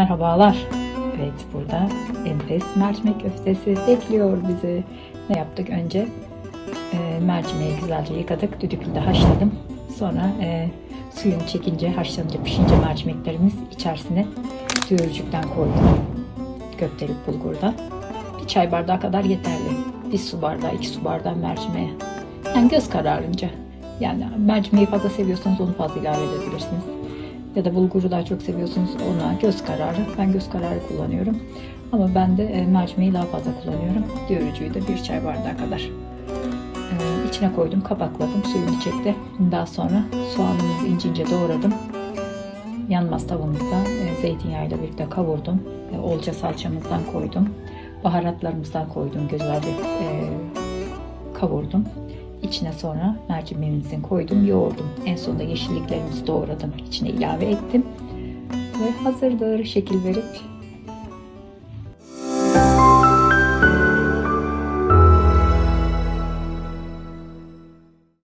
Merhabalar. Evet burada enfes mercimek köftesi bekliyor bizi. Ne yaptık önce? E, mercimeği güzelce yıkadık. Düdüklüde haşladım. Sonra e, suyunu çekince, haşlanınca, pişince mercimeklerimiz içerisine düğürcükten koydum. Köftelik bulgurda. Bir çay bardağı kadar yeterli. Bir su bardağı, iki su bardağı mercimeğe. Yani göz kararınca. Yani mercimeği fazla seviyorsanız onu fazla ilave edebilirsiniz. Ya da bulguru daha çok seviyorsunuz ona göz kararı. Ben göz kararı kullanıyorum. Ama ben de e, mercimeği daha fazla kullanıyorum. Diyorücüyü de bir çay bardağı kadar. E, içine koydum, kapakladım, suyunu çekti. Daha sonra soğanımızı ince ince doğradım. Yanmaz tavamızda e, zeytinyağıyla birlikte kavurdum. Olca salçamızdan koydum. Baharatlarımızdan koydum. Güzelce e, kavurdum. İçine sonra mercimeğimizin koydum, yoğurdum. En sonunda yeşilliklerimizi doğradım. İçine ilave ettim. Ve hazırdır. Şekil verip